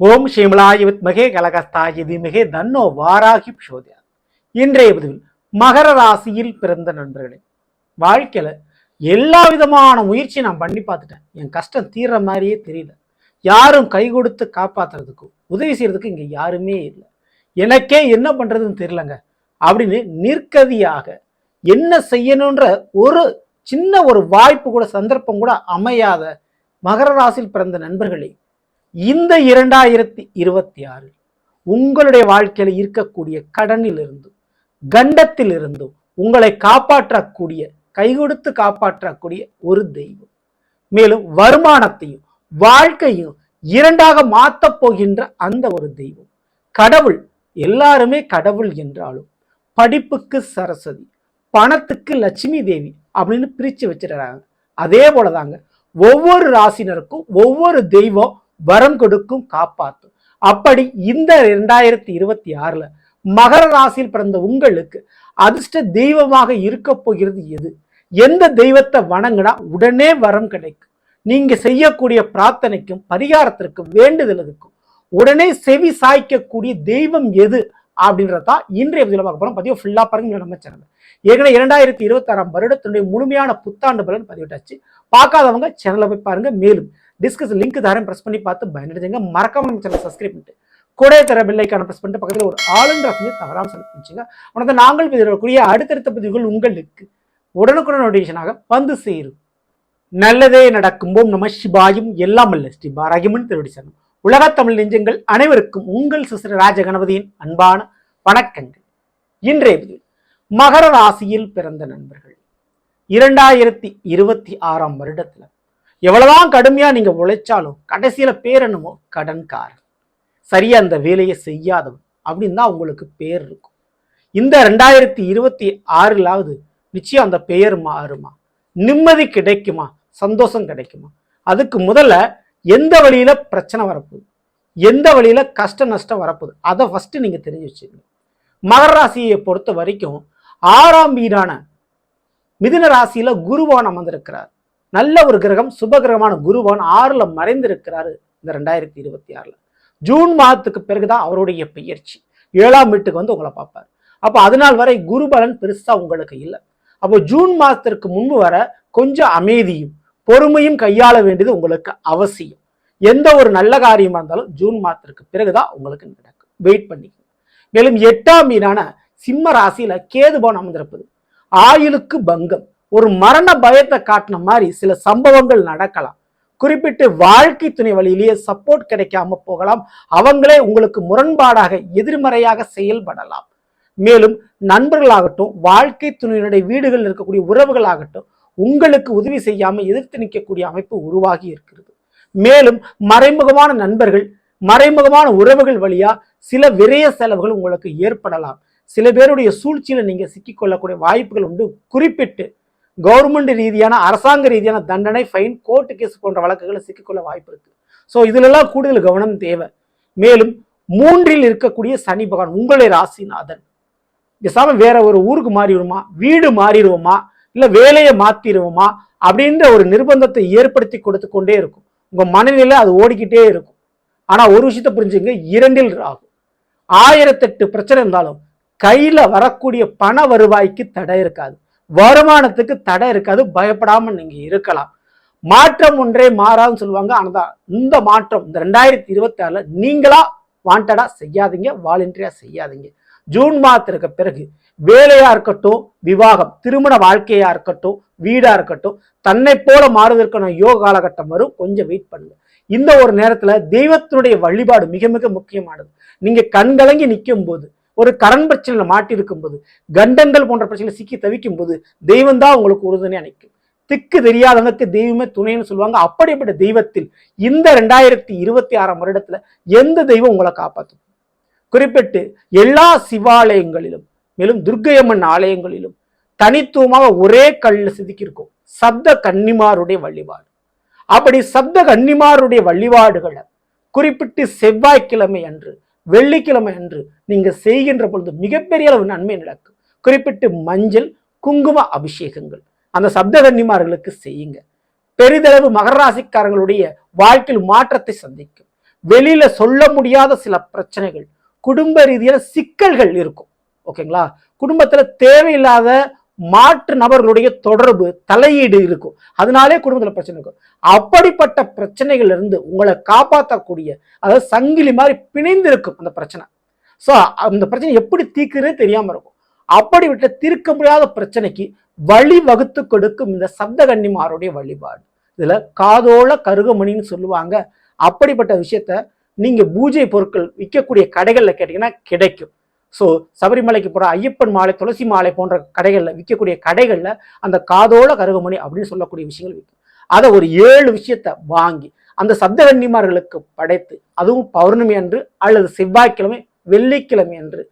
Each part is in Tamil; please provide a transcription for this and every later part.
ஓம் ஷிமலாய வித்மகே கலகஸ்தாய திமிகே தன்னோ வாராகி சோதியா இன்றைய பதிவில் மகர ராசியில் பிறந்த நண்பர்களே வாழ்க்கையில் எல்லா விதமான முயற்சி நான் பண்ணி பார்த்துட்டேன். என் கஷ்டம் தீர்ற மாதிரியே தெரியல. யாரும் கை கொடுத்து காப்பாத்துறதுக்கு உதவி செய்யறதுக்கு இங்கே யாருமே இல்லை. எனக்கே என்ன பண்ணுறதுன்னு தெரியலங்க. அப்படின்னு நிற்கதியாக என்ன செய்யணுன்ற ஒரு சின்ன ஒரு வாய்ப்பு கூட சந்தர்ப்பம் கூட அமையாத மகர ராசியில் பிறந்த நண்பர்களே இந்த இரண்டாயிரத்தி இருபத்தி ஆறு உங்களுடைய வாழ்க்கையில் இருக்கக்கூடிய கடனில் இருந்தும் உங்களை காப்பாற்றக்கூடிய கை கொடுத்து காப்பாற்றக்கூடிய ஒரு தெய்வம். மேலும் வருமானத்தையும் வாழ்க்கையும் இரண்டாக மாற்றப் போகின்ற அந்த ஒரு தெய்வம். கடவுள் எல்லாருமே கடவுள் என்றாலும் படிப்புக்கு சரஸ்வதி பணத்துக்கு லட்சுமி தேவி அப்படின்னு பிரிச்சு வச்சிடுறாங்க அதே போலதாங்க ஒவ்வொரு ராசினருக்கும் ஒவ்வொரு தெய்வம் வரம் கொடுக்கும் காப்பாற்றும் அப்படி இந்த ரெண்டாயிரத்தி இருபத்தி ஆறுல மகர ராசியில் பிறந்த உங்களுக்கு அதிர்ஷ்ட தெய்வமாக இருக்க போகிறது எது? எந்த தெய்வத்தை வணங்கினா உடனே வரம் கிடைக்கும். நீங்க செய்யக்கூடிய பிரார்த்தனைக்கும் பரிகாரத்திற்கும் வேண்டுதலுக்கும் உடனே செவி சாய்க்கக்கூடிய தெய்வம் எது? அப்படின்றதா இன்றைய பதிவில் பார்க்க போகிறோம் பதிவு ஃபுல்லா பாருங்க நம்ம சேனல். ஏற்கனவே இரண்டாயிரத்தி இருபத்தாறாம் வருடத்தினுடைய முழுமையான புத்தாண்டு பலன் பதிவிட்டாச்சு. பார்க்காதவங்க சேனலை போய் பாருங்க. மேலும் டிஸ்கஸ் லிங்க் தரேன் பிரஸ் பண்ணி பார்த்து பயனடைஞ்சுங்க. மறக்காம நம்ம சேனல் சப்ஸ்கிரைப் பண்ணிட்டு கூட தர பில்லைக்கான ப்ரெஸ் பண்ணிட்டு பக்கத்தில் ஒரு ஆளுன்ற ஆப்ஷனை தவறாமல் செலக்ட் பண்ணிச்சுங்க. உனக்கு நாங்கள் பதிவிடக்கூடிய அடுத்தடுத்த பதிவுகள் உங்களுக்கு உடனுக்குடன் நோட்டிஃபிகேஷனாக வந்து சேரும். நல்லதே நடக்கும்போது நம்ம சிபாயும் எல்லாம் அல்ல ஸ்ரீ பாராகிமன் திருவடி சரணம். உலகத் தமிழ் நெஞ்சங்கள் அனைவருக்கும் உங்கள் சிசிற ராஜ கணபதியின் அன்பான வணக்கங்கள். இன்றைய பதிவு மகர ராசியில் பிறந்த நண்பர்கள். இரண்டாயிரத்தி இருபத்தி ஆறாம் வருடத்துல எவ்வளவுதான் கடுமையா நீங்க உழைச்சாலும் கடைசியில பேர் என்னமோ கடன்காரன். சரியா அந்த வேலையை செய்யாதவன் அப்படின்னு தான் உங்களுக்கு பேர் இருக்கும். இந்த ரெண்டாயிரத்தி இருபத்தி ஆறுலாவது நிச்சயம் அந்த பெயர் மாறுமா? நிம்மதி கிடைக்குமா? சந்தோஷம் கிடைக்குமா? அதுக்கு முதல்ல எந்த வழியில பிரச்சனை வரப்போகுது? எந்த வழியில கஷ்ட நஷ்டம் வரப்போகுது? அதை ஃபஸ்ட்டு நீங்கள் தெரிஞ்சு வச்சுக்கணும். மகர ராசியை பொறுத்த வரைக்கும் ஆறாம் வீடான மிதுன ராசியில குருவான் அமர்ந்திருக்கிறார். நல்ல ஒரு கிரகம் சுப கிரகமான குருவான் ஆறுல மறைந்திருக்கிறாரு இந்த ரெண்டாயிரத்தி இருபத்தி ஆறுல. ஜூன் மாதத்துக்கு பிறகுதான் அவருடைய பெயர்ச்சி. ஏழாம் வீட்டுக்கு வந்து உங்களை பார்ப்பார். அப்போ அதனால் வரை குரு பலன் பெருசா உங்களுக்கு இல்லை. அப்போ ஜூன் மாதத்திற்கு முன்பு வர கொஞ்சம் அமைதியும் பொறுமையும் கையாள வேண்டியது உங்களுக்கு அவசியம். எந்த ஒரு நல்ல காரியமா இருந்தாலும் ஜூன் மாதத்திற்கு பிறகுதான் உங்களுக்கு நடக்கும். வெயிட் பண்ணிக்கணும் மேலும் எட்டாம் மீனான சிம்ம ராசியில கேதுபான் அமர்ந்திருப்பது. ஆயுளுக்கு பங்கம். ஒரு மரண பயத்தை காட்டின மாதிரி சில சம்பவங்கள் நடக்கலாம். குறிப்பிட்டு வாழ்க்கை துணை வழியிலேயே சப்போர்ட் கிடைக்காம போகலாம். அவங்களே உங்களுக்கு முரண்பாடாக எதிர்மறையாக செயல்படலாம். மேலும் நண்பர்களாகட்டும் வாழ்க்கை துணையினுடைய வீடுகளில் இருக்கக்கூடிய உறவுகளாகட்டும் உங்களுக்கு உதவி செய்யாமல் எதிர்த்து நிற்கக்கூடிய அமைப்பு உருவாகி இருக்கிறது. மேலும் மறைமுகமான நண்பர்கள் மறைமுகமான உறவுகள் வழியா சில விரய செலவுகள் உங்களுக்கு ஏற்படலாம். சில பேருடைய சூழ்ச்சியில நீங்க சிக்கிக்கொள்ளக்கூடிய வாய்ப்புகள் உண்டு. குறிப்பிட்டு கவர்மெண்ட் ரீதியான அரசாங்க ரீதியான தண்டனை ஃபைன் கோர்ட்டு கேஸ் போன்ற வழக்குகளை சிக்கிக்கொள்ள வாய்ப்பு இருக்கு. ஸோ இதுலெல்லாம் கூடுதல் கவனம் தேவை. மேலும் மூன்றில் இருக்கக்கூடிய சனி பகவான் உங்களுடைய ராசிநாதன். பேசாம வேற ஒரு ஊருக்கு மாறிடுவோமா? வீடு மாறிடுவோமா? இல்லை வேலையை மாற்றிடுவோமா அப்படின்ற ஒரு நிர்பந்தத்தை ஏற்படுத்தி கொடுத்து கொண்டே இருக்கும். உங்கள் மனநிலை அது ஓடிக்கிட்டே இருக்கும். ஆனால் ஒரு விஷயத்தை புரிஞ்சுங்க இரண்டில் ஆகும் ஆயிரத்தெட்டு பிரச்சனை இருந்தாலும் கையில் வரக்கூடிய பண வருவாய்க்கு தடை இருக்காது. வருமானத்துக்கு தடை இருக்காது பயப்படாம நீங்க இருக்கலாம். மாற்றம் ஒன்றே மாறாதுன்னு சொல்லுவாங்க. ஆனால் இந்த மாற்றம் இந்த ரெண்டாயிரத்தி இருபத்தி ஆறுல நீங்களா வாண்டடா செய்யாதீங்க வாலண்டியரா செய்யாதீங்க. ஜூன் மாதத்திற்கு பிறகு வேலையா இருக்கட்டும் விவாகம் திருமண வாழ்க்கையா இருக்கட்டும் வீடா இருக்கட்டும் தன்னை போல மாறுவதற்கான யோக காலகட்டம் வரும். கொஞ்சம் வெயிட் பண்ணுங்க. இந்த ஒரு நேரத்துல தெய்வத்தினுடைய வழிபாடு மிக மிக முக்கியமானது. நீங்க கண்கலங்கி நிற்கும் போது ஒரு கரண் பிரச்சனையில மாட்டிருக்கும் போது கண்டங்கள் போன்ற பிரச்சனையில சிக்கி தவிக்கும் போது தெய்வம் தான் உங்களுக்கு உறுதுணை நிற்கும். திக்கு தெரியாதவனுக்கு தெய்வமே துணைன்னு சொல்லுவாங்க. அப்படிப்பட்ட தெய்வத்தில் இந்த ரெண்டாயிரத்தி இருபத்தி ஆறாம் வருடத்துல எந்த தெய்வம் உங்களை காப்பாற்றும் குறிப்பிட்டு எல்லா சிவாலயங்களிலும் மேலும் துர்க்கையம்மன் ஆலயங்களிலும் தனித்துவமாக ஒரே கல்லில் செதுக்கியிருக்கும் சப்த கன்னிமாருடைய வழிபாடு. அப்படி சப்த கன்னிமாருடைய வழிபாடுகளை குறிப்பிட்டு செவ்வாய்க்கிழமை அன்று வெள்ளிக்கிழமை அன்று நீங்கள் செய்கின்ற பொழுது மிகப்பெரிய அளவு நன்மை நடக்கும். குறிப்பிட்டு மஞ்சள் குங்கும அபிஷேகங்கள். அந்த சப்த கன்னிமார்களுக்கு செய்யுங்க. பெரிதளவு மகராசிக்காரங்களுடைய வாழ்க்கையில் மாற்றத்தை சந்திக்கும். வெளியில சொல்ல முடியாத சில பிரச்சனைகள் குடும்ப ரீதியான சிக்கல்கள் இருக்கும். ஓகேங்களா? குடும்பத்துல தேவையில்லாத மாற்று நபர்களுடைய தொடர்பு தலையீடு இருக்கும். அதனாலே குடும்பத்தில் பிரச்சனை இருக்கும். அப்படிப்பட்ட பிரச்சனைகள் இருந்து உங்களை காப்பாற்றக்கூடிய அதாவது சங்கிலி மாதிரி பிணைந்திருக்கும் அந்த பிரச்சனை. ஸோ அந்த பிரச்சனை எப்படி தீர்க்குறதே தெரியாமல் இருக்கும். அப்படிப்பட்ட தீர்க்க முடியாத பிரச்சனைக்கு வழி வகுத்து கொடுக்கும் இந்த சப்த கன்னிமாருடைய வழிபாடு. இதில் காதோள கருகமணின்னு சொல்லுவாங்க. அப்படிப்பட்ட விஷயத்த நீங்கள் பூஜை பொருட்கள் விற்கக்கூடிய கடைகளில் கேட்டிங்கன்னா கிடைக்கும். ஸோ சபரிமலைக்கு போகிற ஐயப்பன் மாலை துளசி மாலை போன்ற கடைகளில் விற்கக்கூடிய கடைகளில் அந்த காதோள கருகமணி அப்படின்னு சொல்லக்கூடிய விஷயங்கள் விற்கும் அதை ஒரு ஏழு விஷயத்தை வாங்கி அந்த சப்தகன்னிமார்களுக்கு படைத்து அதுவும் பௌர்ணமி அன்று அல்லது செவ்வாய்க்கிழமை வெள்ளிக்கிழமை அன்று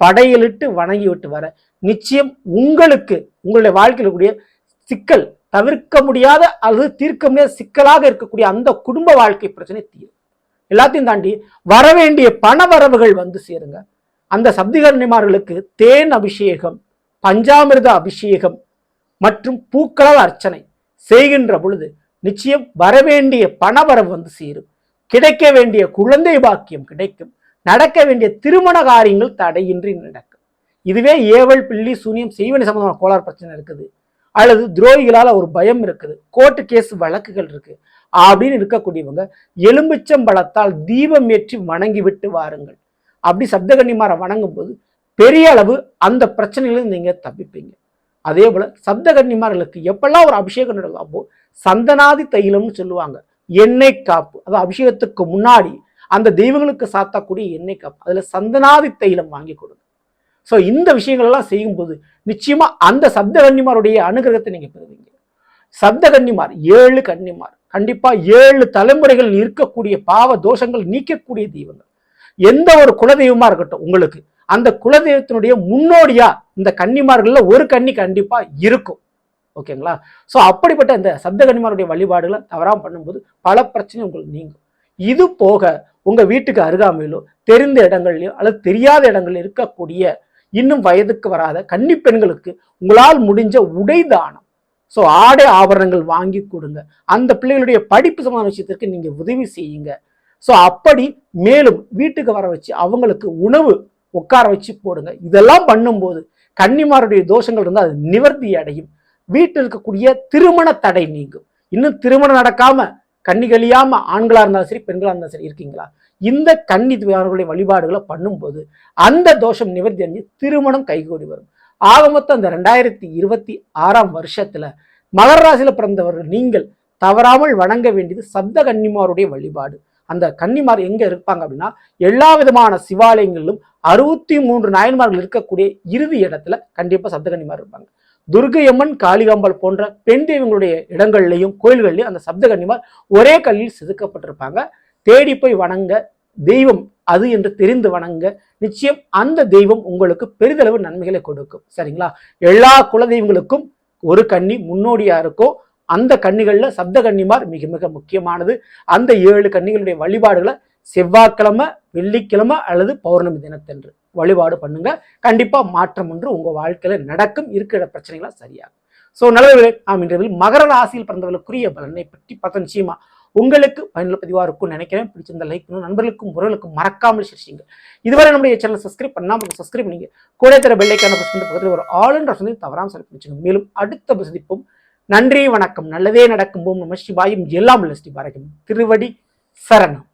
படையலிட்டு வணங்கி விட்டு வர நிச்சயம் உங்களுக்கு உங்களுடைய வாழ்க்கையில் கூடிய சிக்கல் தவிர்க்க முடியாத அல்லது தீர்க்க முடியாத சிக்கலாக இருக்கக்கூடிய அந்த குடும்ப வாழ்க்கை பிரச்சனை தீரும். எல்லாத்தையும் தாண்டி வரவேண்டிய பண வரவுகள் வந்து சேருங்க. அந்த சப்திகர்ணிமார்களுக்கு தேன் அபிஷேகம் பஞ்சாமிர்த அபிஷேகம் மற்றும் பூக்களால் அர்ச்சனை செய்கின்ற பொழுது நிச்சயம் வரவேண்டிய பணவரவு வந்து சேரும். கிடைக்க வேண்டிய குழந்தை பாக்கியம் கிடைக்கும். நடக்க வேண்டிய திருமண காரியங்கள் தடையின்றி நடக்கும். இதுவே ஏவல் பில்லி சூனியம் செய்வனி சம்பந்தமான கோளாறு பிரச்சனை இருக்குது. அல்லது துரோகிகளால் ஒரு பயம் இருக்குது. கோர்ட்டு கேஸ் வழக்குகள் இருக்கு. அப்படின்னு இருக்கக்கூடியவங்க எலும்பிச்சம்பழத்தால் தீபம் ஏற்றி வணங்கி விட்டு வாருங்கள். அப்படி சப்தகன்னிமாரை வணங்கும் போது பெரிய அளவு அந்த பிரச்சனையிலிருந்து நீங்கள் தப்பிப்பீங்க. அதே போல் சப்தகன்னிமார்களுக்கு எப்பெல்லாம் ஒரு அபிஷேகம் நடக்கும் சந்தனாதி தைலம்னு சொல்லுவாங்க. எண்ணெய் காப்பு. அதாவது அபிஷேகத்துக்கு முன்னாடி அந்த தெய்வங்களுக்கு சாத்தக்கூடிய எண்ணெய் காப்பு. அதில் சந்தனாதி தைலம் வாங்கி கொடுங்க. ஸோ இந்த விஷயங்கள் எல்லாம் செய்யும்போது நிச்சயமாக அந்த சப்த கன்னிமாருடைய அனுகிரகத்தை நீங்கள் பெறுவீங்க. சப்த கன்னிமார் ஏழு கன்னிமார். கண்டிப்பாக ஏழு தலைமுறைகள் இருக்கக்கூடிய பாவ தோஷங்கள் நீக்கக்கூடிய தெய்வங்கள். எந்த ஒரு குலதெய்வமா இருக்கட்டும் உங்களுக்கு. அந்த குலதெய்வத்தினுடைய முன்னோடியா இந்த கன்னிமார்கள்ல ஒரு கன்னி கண்டிப்பா இருக்கும். ஓகேங்களா? ஸோ அப்படிப்பட்ட இந்த சப்த கன்னிமாருடைய வழிபாடுகளை தவறாமல் பண்ணும்போது பல பிரச்சனை உங்களுக்கு நீங்கும். இது போக உங்க வீட்டுக்கு அருகாமையிலோ தெரிந்த இடங்கள்லையோ அல்லது தெரியாத இடங்கள்ல இருக்கக்கூடிய இன்னும் வயதுக்கு வராத கன்னி பெண்களுக்கு உங்களால் முடிஞ்ச உடை தானம். ஸோ ஆடை ஆபரணங்கள் வாங்கி கொடுங்க. அந்த பிள்ளைகளுடைய படிப்பு சம்பந்தமான விஷயத்திற்கு நீங்கள் உதவி செய்யுங்க. ஸோ அப்படி மேலும் வீட்டுக்கு வர வச்சு அவங்களுக்கு உணவு உட்கார வச்சு போடுங்க. இதெல்லாம் பண்ணும்போது கன்னிமாருடைய தோஷங்கள் இருந்தால் அது நிவர்த்தி அடையும். வீட்டில் இருக்கக்கூடிய திருமண தடை நீங்கும். இன்னும் திருமணம் நடக்காம கன்னி கழியாம ஆண்களா இருந்தாலும் சரி பெண்களா இருந்தாலும் சரி இருக்கீங்களா? இந்த கன்னி வழிபாடுகளை பண்ணும்போது அந்த தோஷம் நிவர்த்தி அடைஞ்சு திருமணம் கைகூடி வரும். ஆக மொத்தம் அந்த ரெண்டாயிரத்தி இருபத்தி ஆறாம் வருஷத்துல மகர ராசியில பிறந்தவர்கள் நீங்கள் தவறாமல் வணங்க வேண்டியது சப்த கன்னிமாருடைய வழிபாடு. அந்த கன்னிமார் எங்க இருப்பாங்க அப்படின்னா எல்லா விதமான சிவாலயங்களிலும் அறுபத்தி மூன்று நாயன்மார்கள் இருக்கக்கூடிய இறுதி இடத்துல கண்டிப்பா சப்த கன்னிமார் இருப்பாங்க. துர்கையம்மன் காளிகாம்பாள் போன்ற பெண் தெய்வங்களுடைய இடங்கள்லையும் கோயில்கள்லையும் அந்த சப்த கன்னிமார் ஒரே கல்லில் செதுக்கப்பட்டிருப்பாங்க. தேடி போய் வணங்க தெய்வம் அது என்று தெரிந்து வணங்க நிச்சயம் அந்த தெய்வம் உங்களுக்கு பெரிதளவு நன்மைகளை கொடுக்கும். சரிங்களா? எல்லா குலதெய்வங்களுக்கும் ஒரு கன்னி முன்னோடியா இருக்கும் அந்த கன்னிகளில் சப்த கன்னிமார் மிக மிக முக்கியமானது. அந்த ஏழு கன்னிகளுடைய வழிபாடுகளை செவ்வாய்க்கிழமை வெள்ளிக்கிழமை அல்லது பௌர்ணமி தினத்தன்று வழிபாடு பண்ணுங்க. கண்டிப்பாக மாற்றம் ஒன்று உங்கள் வாழ்க்கையில் நடக்கும் இருக்கிற பிரச்சனைகளா சரியாகும். ஸோ நல்லவர்களே நாம் இன்றைய மகர ராசியில் பிறந்தவர்களுக்குரிய பலனை பற்றி பார்த்த நிச்சயமா. உங்களுக்கு பயனுள்ள பதிவாக இருக்கும் நினைக்கிறேன். பிடிச்சிருந்த லைக் பண்ணும் நண்பர்களுக்கும் உறவுகளுக்கும் மறக்காமல் ஷேர் இதுவரை நம்முடைய சேனல் சப்ஸ்கிரைப் பண்ணாமல் சப்ஸ்கிரைப் பண்ணிங்க. கூட தர பெல்லைக்கான பக்கத்தில் ஒரு ஆளுன்ற என்ற சொல்லி தவறாமல் செலக்ட் பண்ணிச்சுங்க மேலும் அடுத்த சந்திப்பும் நன்றி வணக்கம். நல்லதே நடக்கும். போம் நம சிவாயும். எல்லாம் ஸ்ரீ பாரகம் திருவடி சரணம்.